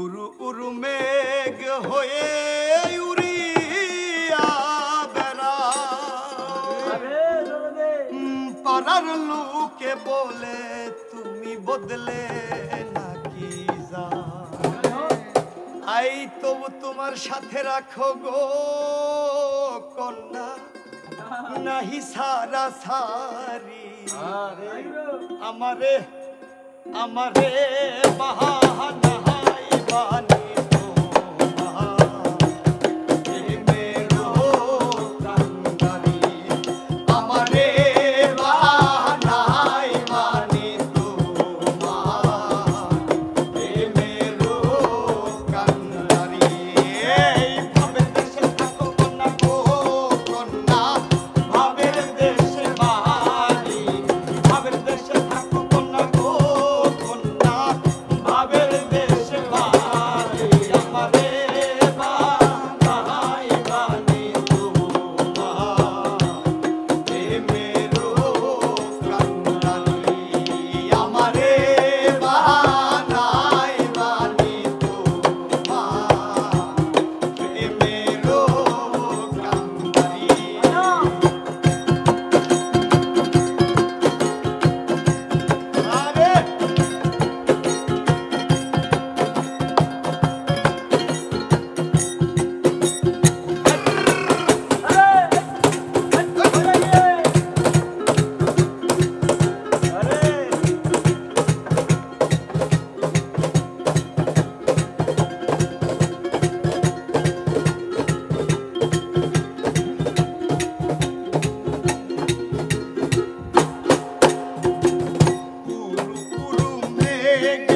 উরু উরু মেঘ হয়ে উড়িয়া বেড়া। পাড়ার লোকে বলে তুমি বদলে নাকি যা? আই তবু তোমার সাথে রাখো গো কন্যা। নাহি সারা সারি। আমারে আমারে বাহানা saying